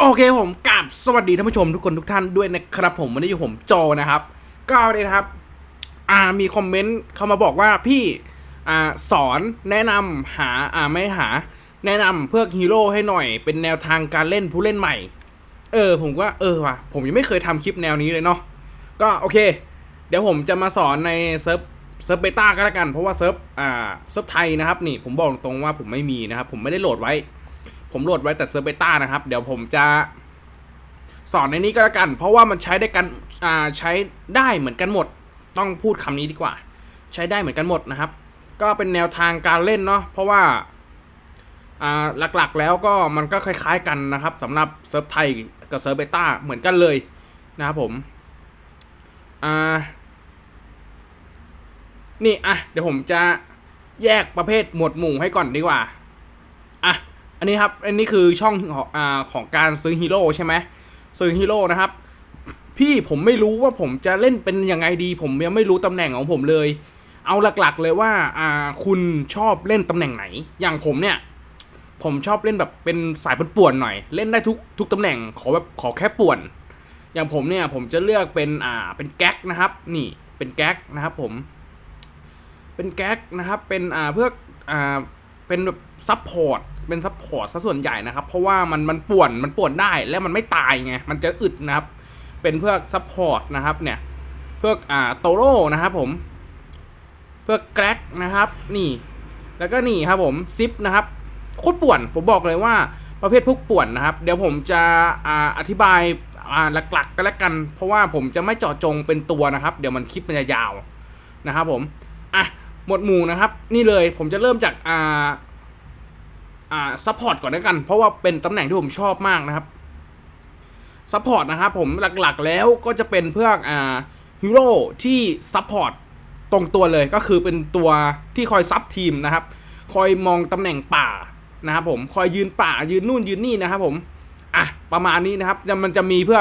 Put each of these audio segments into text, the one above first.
โอเคผมกลับสวัสดีท่านผู้ชมทุกคนทุกท่านด้วยนะครับผมวันนี้อยู่ผมโจนะครับก็เลยนะครับอ่ามีคอมเมนต์เข้ามาบอกว่าพี่อ่าสอนแนะนำหาอ่าไม่หา แนะนำเพื่อฮีโร่ให้หน่อย เป็นแนวทางการเล่นผู้เล่นใหม่ เออ ผมว่าเออว่ะผมยังไม่เคยทำคลิปแนวนี้เลยเนาะก็โอเค เดี๋ยวผมจะมาสอนในเซิร์ฟเซิร์ฟเบต้าก็แล้วกันเพราะว่าเซิร์ฟอ่าเซิร์ฟไทยนะครับนี่ผมบอกตรงว่าผมไม่มีนะครับผมไม่ได้โหลดไว้ ผมโหลดไว้แต่เซิร์ฟเบต้านะครับ เดี๋ยวผมจะสอนในนี้ก็แล้วกัน เพราะว่ามันใช้ได้กันอ่าใช้ได้เหมือนกันหมด ต้องพูดคำนี้ดีกว่า ใช้ได้เหมือนกันหมดนะครับ ก็เป็นแนวทางการเล่นเนาะเพราะว่าอ่าหลักๆแล้วก็มันก็คล้ายๆกันนะครับสำหรับเซิร์ฟไทยกับเซิร์ฟเบต้าเหมือนกันเลยนะครับผมอ่านี่อะเดี๋ยวผมจะแยกประเภทหมวดหมู่ให้ก่อนดีกว่าอะ อันนี้ครับ อันนี้คือช่องของอ่าของการซื้อฮีโร่ใช่ไหมซื้อฮีโร่นะครับ พี่ผมไม่รู้ว่าผมจะเล่นเป็นยังไงดี ผมยังไม่รู้ตำแหน่งของผมเลย เอาหลักๆเลยว่าอ่าคุณชอบเล่นตำแหน่งไหน อย่างผมเนี่ย ผมชอบเล่นแบบเป็นสายป่วนๆหน่อย เล่นได้ทุกทุกตำแหน่งขอแบบขอแค่ป่วน อย่างผมเนี่ยผมจะเลือกเป็นอ่าเป็นแก๊กนะครับ นี่เป็นแก๊กนะครับผม เป็นแก๊กนะครับเป็นอ่าเพื่ออ่า เป็นแบบซับพอร์ตเป็นซับพอร์ตซะส่วนใหญ่นะครับ เพราะว่ามันมันป่วนมันป่วนได้และมันไม่ตายไงมันจะอึดนะครับ เป็นเพื่อซับพอร์ตนะครับเนี่ยเพื่ออ่าโตโร่นะครับผม เพื่อแกร็กนะครับ นี่ แล้วก็นี่ครับผมซิปนะครับโคตรป่วนผมบอกเลยว่าประเภทพวกป่วนนะครับ เดี๋ยวผมจะอ่าอธิบายอ่าหลักๆก็แล้วกัน เพราะว่าผมจะไม่เจาะจงเป็นตัวนะครับ เดี๋ยวมันคลิปมันจะยาวนะครับผมอะ หมวดหมู่นะครับ นี่เลยผมจะเริ่มจากอ่าอ่าซัพพอร์ตก่อนแล้วกัน เพราะว่าเป็นตำแหน่งที่ผมชอบมากนะครับซัพพอร์ตนะครับผมหลักๆแล้วก็จะเป็นเพื่ออ่าฮีโร่ที่ซัพพอร์ตตรงตัวเลยก็คือเป็นตัวที่คอยซับทีมนะครับ คอยมองตำแหน่งป่านะครับผมคอยยืนป่ายืนนู่นยืนนี่นะครับผมอะประมาณนี้นะครับมันจะมีเพื่อ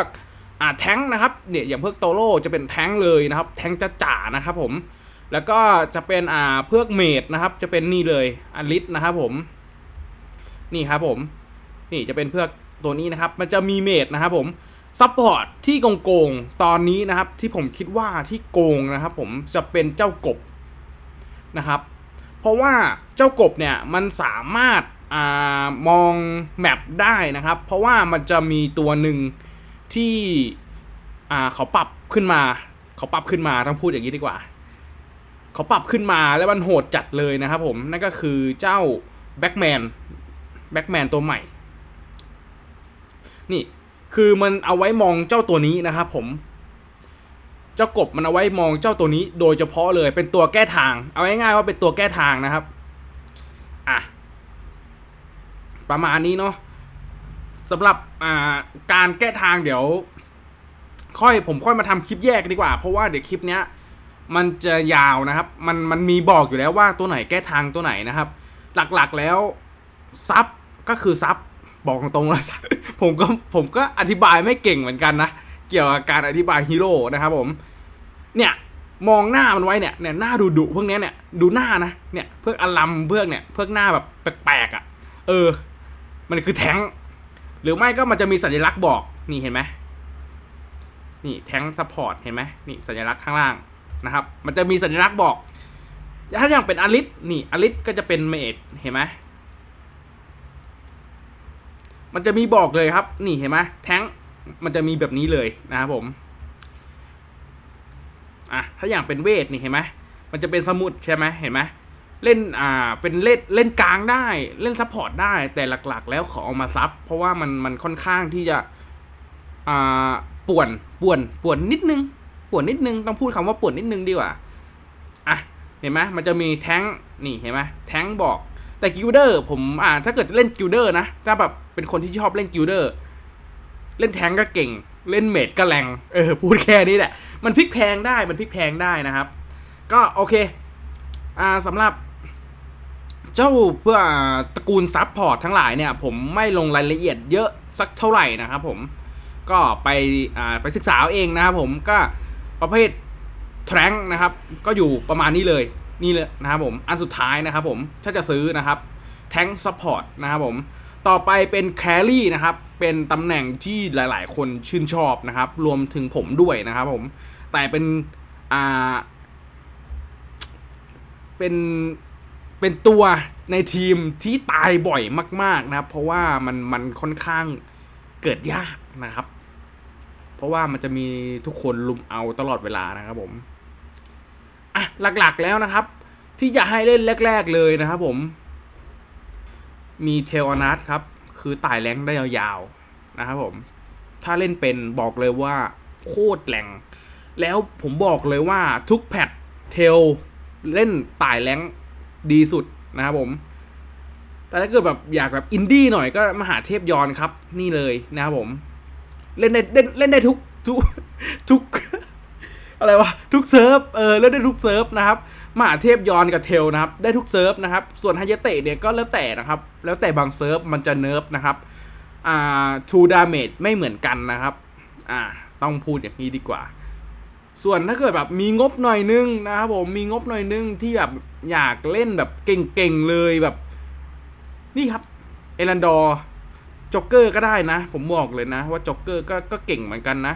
อ่าแท้งนะครับเนี่ยอย่างเพื่อโตโร่จะเป็นแท้งเลยนะครับ แท้งจะจ่านะครับผม แล้วก็จะเป็นอ่าเพื่อเมดนะครับ จะเป็นนี่เลยอลิสนะครับผม นี่ครับผม นี่จะเป็นเพื่อตัวนี้นะครับ มันจะมีเมดนะครับผมซัพพอร์ตที่โกงๆตอนนี้นะครับ ที่ผมคิดว่าที่โกงนะครับ ผมจะเป็นเจ้ากบนะครับ เพราะว่าเจ้ากบเนี่ยมันสามารถอามองแมปได้นะครับ เพราะว่ามันจะมีตัวหนึ่งที่อ่าเขาปรับขึ้นมา เขาปรับขึ้นมาต้องพูดอย่างนี้ดีกว่า เขาปรับขึ้นมาแล้วมันโหดจัดเลยนะครับผม นั่นก็คือเจ้าแบ็กแมนแบ็กแมนตัวใหม่ นี่คือมันเอาไว้มองเจ้าตัวนี้นะครับผม เจ้ากบมันเอาไว้มองเจ้าตัวนี้โดยเฉพาะเลยเป็นตัวแก้ทาง เอาง่ายๆว่าเป็นตัวแก้ทางนะครับ อะ ประมาณนี้เนาะสำหรับอ่าการแก้ทางเดี๋ยว ค่อยผมค่อยมาทำคลิปแยกดีกว่า เพราะว่าเดี๋ยวคลิปเนี้ย มันจะยาวนะครับ มันมันมีบอกอยู่แล้วว่าตัวไหนแก้ทางตัวไหนนะครับ หลักๆแล้วซับก็คือซับบอกตรงๆแล้วผมก็ผมก็อธิบายไม่เก่งเหมือนกันนะ เกี่ยวกับการอธิบายฮีโร่นะครับผม เนี่ยมองหน้ามันไว้เนี่ยเนี่ยหน้าดุดุพวกเนี้ยเนี่ยดูหน้านะเนี่ยเพื่ออลัมเพื่อเนี่ยเพื่อหน้าแบบแปลกๆอะ เออ มันคือแท้งหรือไม่ก็มันจะมีสัญลักษณ์บอกนี่เห็นไหมนี่แท้งซัพพอร์ตเห็นไหมนี่สัญลักษณ์ข้างล่าง นะครับ มันจะมีสัญลักษณ์บอก ถ้าอย่างเป็นอลิสนี่อลิสก็จะเป็นเมดเห็นไหมมันจะมีบอกเลยครับ นี่เห็นไหมแท้งมันจะมีแบบนี้เลยนะครับผมอะถ้าอย่างเป็นเวทนี่เห็นไหมมันจะเป็นสมุดใช่ไหมเห็นไหมเล่นอ่าเป็นเล่นเล่นกลางได้เล่นซัพพอร์ตได้แต่หลักๆ แล้วขอเอามาซับเพราะว่ามันมันค่อนข้างที่จะอ่าป่วนป่วนป่วนนิดนึง ปวนนิดนึงต้องพูดคำว่าปวนนิดนึงดีกว่าอะเห็นไหมมันจะมีแท้งนี่เห็นไหมแท้งบอก แต่กิลเดอร์ผมอ่าถ้าเกิดเล่นกิลเดอร์นะถ้าแบบเป็นคนที่ชอบเล่นกิลเดอร์เล่นแท้งก็เก่ง เล่นเมดก็แรงเออพูดแค่นี้แหละ มันพลิกแพงได้มันพลิกแพงได้นะครับ ก็โอเคอ่าสำหรับเจ้าเพื่อตระกูลซับพอร์ตทั้งหลายเนี่ย ผมไม่ลงรายละเอียดเยอะสักเท่าไหร่นะครับผมก็ไปอ่าไปศึกษาเองนะครับผมก็ ประเภทแทงนะครับ ก็อยู่ประมาณนี้เลยนี่เลยนะครับผม อันสุดท้ายนะครับผมถ้าจะซื้อนะครับแทงซัพพอร์ตนะครับผมต่อไปเป็นแครี่นะครับเป็นตำแหน่งที่หลายๆ คนชื่นชอบนะครับ รวมถึงผมด้วยนะครับผมแต่เป็นอ่าเป็นเป็นตัวในทีมที่ตายบ่อยมาก ๆนะครับ เพราะว่ามันมันค่อนข้างเกิดยากนะครับ ราะว่ามันจะมีทุกคนลุมเอาตลอดเวลานะครับผมอะหลักๆแล้วนะครับ ที่จะให้เล่นแรก ๆเลยนะครับผม มีเทลอนัทครับ คือไต่แรงได้ยาวๆนะครับผม ถ้าเล่นเป็นบอกเลยว่าโคตรแรงแล้วผมบอกเลยว่าทุกแพทเทลเล่นไต่แรงดีสุดนะครับผมแต่ถ้าเกิดแบบอยากแบบอินดี้หน่อยก็มหาเทพยอนครับ นี่เลยนะครับผม เล่นได้เล่นเล่นได้ทุกทุกทุกอะไรวะทุกเซิร์ฟเออเล่นได้ทุกเซิร์ฟนะครับมหาเทพยอนกับเทลนะครับได้ทุกเซิร์ฟนะครับส่วนไฮยเตะเนี่ยก็แล้วแต่นะครับแล้วแต่บางเซิร์ฟมันจะเนิร์ฟนะครับอ่าทูดาเมจไม่เหมือนกันนะครับอ่าต้องพูดอย่างนี้ดีกว่า ส่วนถ้าเกิดแบบมีงบหน่อยนึงนะครับผมมีงบหน่อยนึงที่แบบอยากเล่นแบบเก่งๆเลยแบบ นี่ครับเอรันดอร์ จ็อกเกอร์ก็ได้นะ ผมบอกเลยนะ ว่าจ็อกเกอร์ก็ก็เก่งเหมือนกันนะ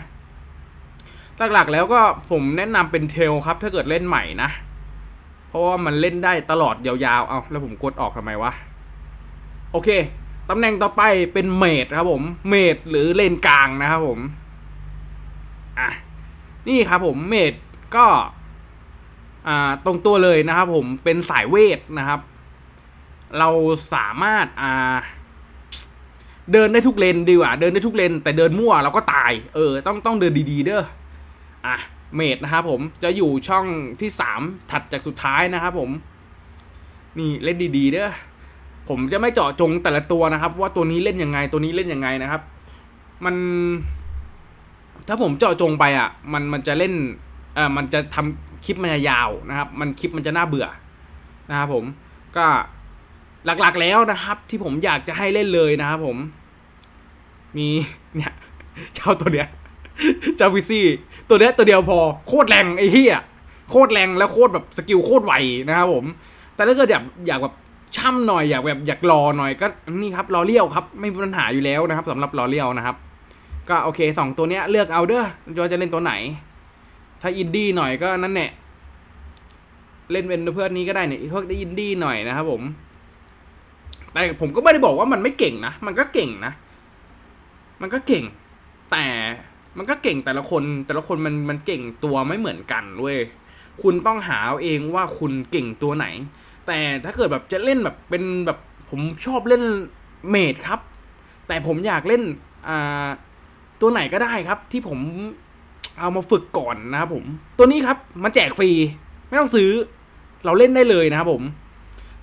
หลักๆแล้วก็ผมแนะนำเป็นเทลครับ ถ้าเกิดเล่นใหม่นะ เพราะว่ามันเล่นได้ตลอดยาวๆ เอาแล้วผมกดออกทำไมวะ โอเคตำแหน่งต่อไปเป็นเมดครับผม เมดหรือเลนกลางนะครับผม อะ นี่ครับผมเมดก็ อ่า ตรงตัวเลยนะครับผมเป็นสายเวทนะครับ เราสามารถ อ่า เดินได้ทุกเลนดีกว่า เดินได้ทุกเลน แต่เดินมั่วเราก็ตาย เออ ต้องต้องเดินดีๆ เด้อ อะ เมดนะครับผม จะอยู่ช่องที่สามถัดจากสุดท้ายนะครับผม นี่เล่นดีๆ เด้อ ผมจะไม่เจาะจงแต่ละตัวนะครับ ว่าตัวนี้เล่นยังไง ตัวนี้เล่นยังไงนะครับ มัน ถ้าผมเจาะจงไปอะ มันมันจะเล่น เอ่อมันจะทำคลิปมันยาวนะครับ มันคลิปมันจะน่าเบื่อนะครับผม ก็หลักๆแล้วนะครับ ที่ผมอยากจะให้เล่นเลยนะครับผม มีเนี่ยเจ้าตัวเนี้ยเจ้าวิซี่ ตัวเนี้ยตัวเดียวพอโคตรแรงไอ้เหี้ยโคตรแรงแล้วโคตรแบบสกิลโคตรไวนะครับผม แต่ถ้าเกิดอยากอยากแบบช่ำหน่อยอยากแบบอยากรอหน่อยก็นี่ครับรอเลี้ยวครับ ไม่มีปัญหาอยู่แล้วนะครับสำหรับรอเลี้ยวนะครับ ก็โอเคสองตัวเนี้ยเลือกเอาเด้อว่าจะเล่นตัวไหน ถ้าอินดี้หน่อยก็นั่นแหละเล่นเป็นเพื่อนนี้ก็ได้เนี่ยพวกได้อินดี้หน่อยนะครับผม แต่ผมก็ไม่ได้บอกว่ามันไม่เก่งนะ มันก็เก่งนะ มันก็เก่ง แต่มันก็เก่งแต่ละคน แต่ละคนมันมันเก่งตัวไม่เหมือนกันเว้ยคุณต้องหาเอาเองว่าคุณเก่งตัวไหน แต่ถ้าเกิดแบบจะเล่นแบบเป็นแบบผมชอบเล่นเมดครับ แต่ผมอยากเล่นอ่าตัวไหนก็ได้ครับ ที่ผมเอามาฝึกก่อนนะครับผม ตัวนี้ครับมันแจกฟรี ไม่ต้องซื้อ เราเล่นได้เลยนะครับผม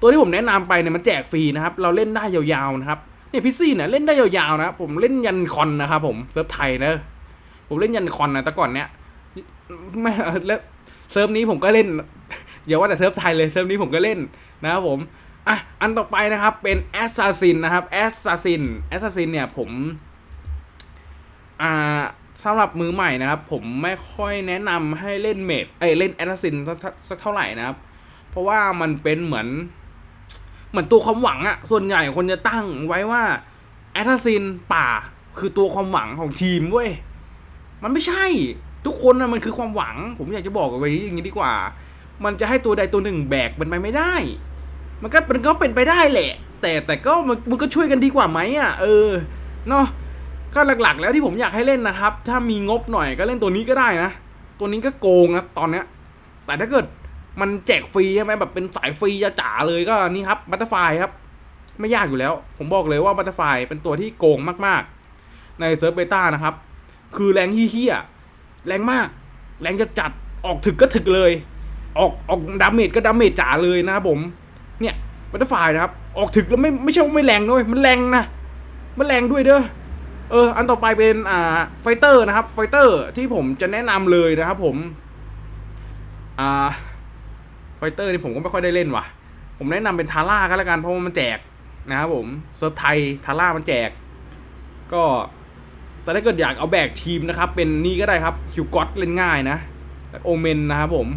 ตัวที่ผมแนะนำไปเนี่ยมันแจกฟรีนะครับ เราเล่นได้ยาวๆนะครับ เนี่ยพิซซี่เนี่ยเล่นได้ยาวๆนะ ผมเล่นยันคอนนะครับผมเซิร์ฟไทยนะผมเล่นยันคอนนะแต่ก่อนเนี้ยไม่แล้วเซิร์ฟนี้ผมก็เล่นอย่าว่าแต่เซิร์ฟไทยเลยเซิร์ฟนี้ผมก็เล่นนะครับผมอะอันต่อไปนะครับเป็นแอสซัสซินนะครับแอสซัสซินแอสซัสซินเนี่ยผมอ่าสำหรับมือใหม่นะครับ ผมไม่ค่อยแนะนำให้เล่นเมดเอ้ยเล่นแอสซัสซินสักเท่าไหร่นะครับ เพราะว่ามันเป็นเหมือน เหมือนตัวความหวังอะส่วนใหญ่คนจะตั้งไว้ว่าแอสซัสซินป่าคือตัวความหวังของทีมเว้ยมันไม่ใช่ทุกคนนะมันคือความหวัง ผมอยากจะบอกไว้อย่างนี้ดีกว่า มันจะให้ตัวใดตัวหนึ่งแบกเป็นไปไม่ได้ มันก็มันก็เป็นไปได้แหละ แต่แต่ก็มันมันก็ช่วยกันดีกว่าไหมอะ เออเนาะก็หลักๆ แล้วที่ผมอยากให้เล่นนะครับ ถ้ามีงบหน่อยก็เล่นตัวนี้ก็ได้นะ ตัวนี้ก็โกงนะตอนเนี้ย แต่ถ้าเกิด มันแจกฟรีใช่ไหมแบบเป็นสายฟรีจ๋าเลยก็นี่ครับบัตเตอร์ไฟครับ ไม่ยากอยู่แล้ว ผมบอกเลยว่าบัตเตอร์ไฟเป็นตัวที่โกงมากๆ ในเซิร์ฟเบต้านะครับ คือแรงเฮี้ยแรงมาก แรงจะจัดออกถึกก็ถึกเลย ออกออกดาเมจก็ดาเมจจ๋าเลยนะครับผม เนี่ยบัตเตอร์ไฟนะครับ ออกถึกแล้วไม่ไม่ใช่ว่าไม่แรงด้วยมันแรงนะมันแรงด้วยเด้อเออ อันต่อไปเป็นอ่าไฟเตอร์นะครับไฟเตอร์ที่ผมจะแนะนำเลยนะครับผม อ่า ไฟเตอร์นี่ผมก็ไม่ค่อยได้เล่นว่ะ ผมแนะนำเป็นทาร่าก็แล้วกันเพราะว่ามันแจกนะครับผมเซิร์ฟไทยทาร่ามันแจก ก็แต่ถ้าเกิดอยากเอาแบกทีมนะครับ เป็นนี่ก็ได้ครับคิวก็อตเล่นง่ายนะโอเมนนะครับผม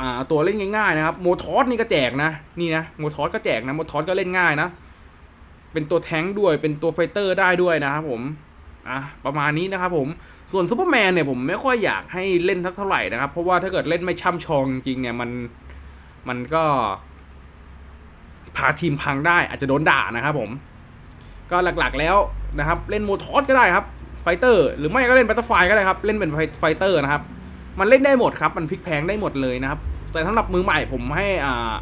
อ่าตัวเล่นง่ายๆนะครับโมทอสนี่ก็แจกนะนี่นะโมทอสก็แจกนะโมทอสก็เล่นง่ายนะ เป็นตัวแท้งค์ด้วยเป็นตัวไฟเตอร์ได้ด้วยนะครับผม อะประมาณนี้นะครับผมส่วนซูเปอร์แมนเนี่ยผมไม่ค่อยอยากให้เล่นสักเท่าไหร่นะครับ เพราะว่าถ้าเกิดเล่นไม่ช่ำชองจริงเนี่ยมันมันก็ พาทีมพังได้อาจจะโดนด่านะครับผม ก็หลักๆแล้วนะครับ เล่นโมทอสก็ได้ครับไฟเตอร์ หรือไม่ก็เล่นบัตเตอร์ไฟก็ได้ครับ เล่นเป็นไฟเตอร์นะครับ มันเล่นได้หมดครับ มันพลิกแพลงได้หมดเลยนะครับ แต่สำหรับมือใหม่ผมให้อ่า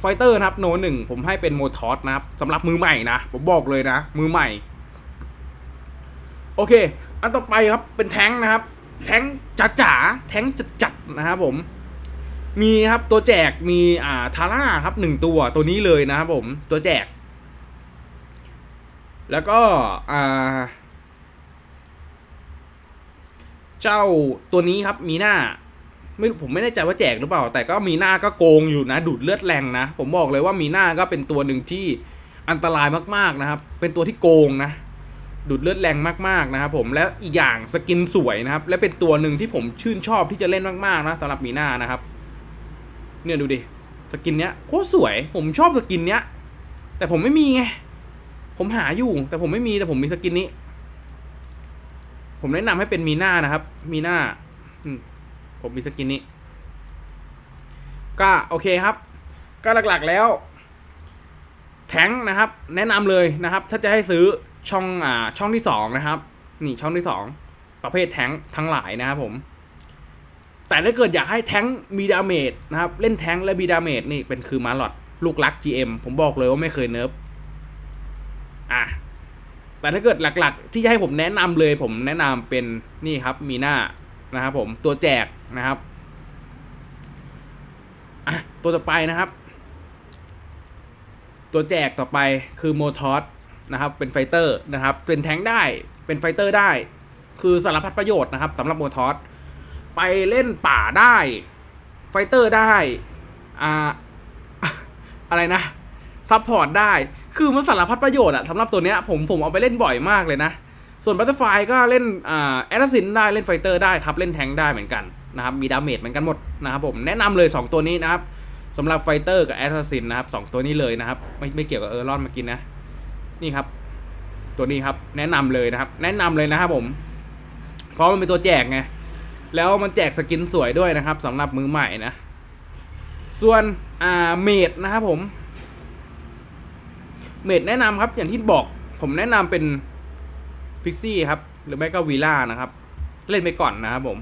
ไฟเตอร์นะครับโนหนึ่งผมให้เป็นโมทอสนะครับสำหรับมือใหม่นะผมบอกเลยนะ มือใหม่ โอเค อันต่อไปครับเป็นแท้งนะครับ แท้งจ๋าจ๋าๆแท้งจัดจัดๆนะครับผมมีครับตัวแจกมีอ่าทาร่าครับหนึ่งตัวตัวนี้เลยนะครับผมตัวแจก แล้วก็อ่าเจ้าตัวนี้ครับมีหน้าไม่ผมไม่แน่ใจว่าแจกหรือเปล่า แต่ก็มีหน้าก็โกงอยู่นะ ดูดเลือดแรงนะ ผมบอกเลยว่ามีหน้าก็เป็นตัวหนึ่งที่อันตรายมากๆนะครับ เป็นตัวที่โกงนะ ดูดเลือดแรงมากๆนะครับผมและอีกอย่างสกินสวยนะครับ และเป็นตัวหนึ่งที่ผมชื่นชอบที่จะเล่นมากๆนะสำหรับมีหน้านะครับ เนี่ยดูดิสกินเนี้ยโคตรสวย ผมชอบสกินเนี้ย แต่ผมไม่มีไงผมหาอยู่ แต่ผมไม่มีแต่ผมมีสกินนี้ ผมแนะนำให้เป็นมีหน้านะครับ มีหน้าผมมีสกินนี้ ก็โอเคครับ ก็หลักๆแล้ว แท้งนะครับ แนะนำเลยนะครับ ถ้าจะให้ซื้อ ช่องอ่าช่องที่สองนะครับ นี่ช่องที่สองประเภทแท้งทั้งหลายนะครับผม แต่ถ้าเกิดอยากให้แท้งมีดาเมจนะครับ เล่นแท้งและมีดาเมจนี่เป็นคือมาลอดลูกรัก GM ผมบอกเลยว่าไม่เคยเนิร์ฟอะแต่ถ้าเกิดหลักๆ ที่จะให้ผมแนะนำเลย ผมแนะนำเป็นนี่ครับมีหน้านะครับผมตัวแจกนะครับอะตัวต่อไปนะครับ ตัวแจกต่อไปคือโมทอส นะครับ เป็นไฟเตอร์นะครับ เป็นแทงได้ เป็นไฟเตอร์ได้ คือสารพัดประโยชน์นะครับสำหรับโมทอสไปเล่นป่าได้ ไฟเตอร์ได้ อ่า อะไรนะ ซัพพอร์ตได้ คือมันสารพัดประโยชน์อะสำหรับตัวเนี้ยผมผมเอาไปเล่นบ่อยมากเลยนะ ส่วนบัตเตอร์ไฟก็เล่นอ่าแอสซินได้ เล่นไฟเตอร์ได้ครับ เล่นแทงได้เหมือนกันนะครับ มีดาเมจเหมือนกันหมดนะครับผม แนะนำเลย 2 ตัวนี้นะครับสำหรับไฟเตอร์กับแอสซินนะครับสองตัวนี้เลยนะครับ ไม่ไม่เกี่ยวกับเออรอนมากินนะ นี่ครับ ตัวนี้ครับแนะนำเลยนะครับ แนะนำเลยนะครับผม เพราะมันเป็นตัวแจกไงแล้วมันแจกสกินสวยด้วยนะครับสำหรับมือใหม่นะ ส่วนอ่าเมดนะครับผม เมดแนะนำครับ อย่างที่บอก ผมแนะนำเป็นพิกซี่ครับ หรือไม่ก็วีล่านะครับ เล่นไปก่อนนะครับผม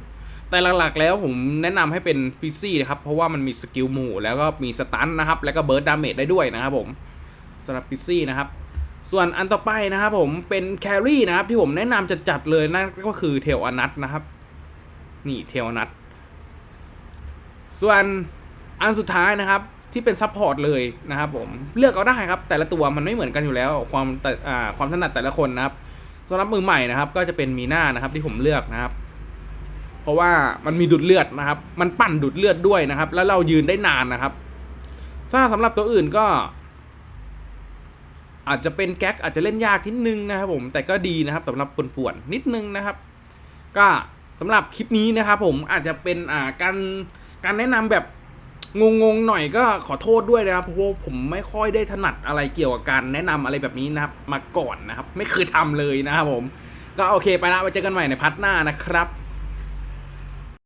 แต่หลักๆแล้วผมแนะนำให้เป็นพิกซี่นะครับ เพราะว่ามันมีสกิลหมู่แล้วก็มีสตันนะครับ แล้วก็เบิร์ดดาเมจได้ด้วยนะครับผมสำหรับพิกซี่นะครับ ส่วนอันต่อไปนะครับผมเป็นแครี่นะครับที่ผมแนะนำจะจัดเลยนั่นก็คือเทลอนัทนะครับ นี่เทลอนัทส่วนอันสุดท้ายนะครับที่เป็นซัพพอร์ตเลยนะครับผมเลือกเอาได้ครับ แต่ละตัวมันไม่เหมือนกันอยู่แล้วความแต่ความถนัดแต่ละคนนะครับสำหรับมือใหม่นะครับ ก็จะเป็นมีหน้านะครับที่ผมเลือกนะครับ เพราะว่ามันมีดูดเลือดนะครับ มันปั่นดูดเลือดด้วยนะครับ แล้วเรายืนได้นานนะครับ ถ้าสำหรับตัวอื่นก็ อาจจะเป็นแก๊กอาจจะเล่นยากนิดนึงนะครับผมแต่ก็ดีนะครับสำหรับป่วนๆนิดนึงนะครับ ก็สำหรับคลิปนี้นะครับผมอาจจะเป็นอ่าการการแนะนำแบบงงๆหน่อยก็ขอโทษด้วยนะครับเพราะว่าผมไม่ค่อยได้ถนัดอะไรเกี่ยวกับการแนะนำอะไรแบบนี้นะครับมาก่อนนะครับ ไม่เคยทำเลยนะครับผม ก็โอเคไปละไว้เจอกันใหม่ในพัทหน้านะครับ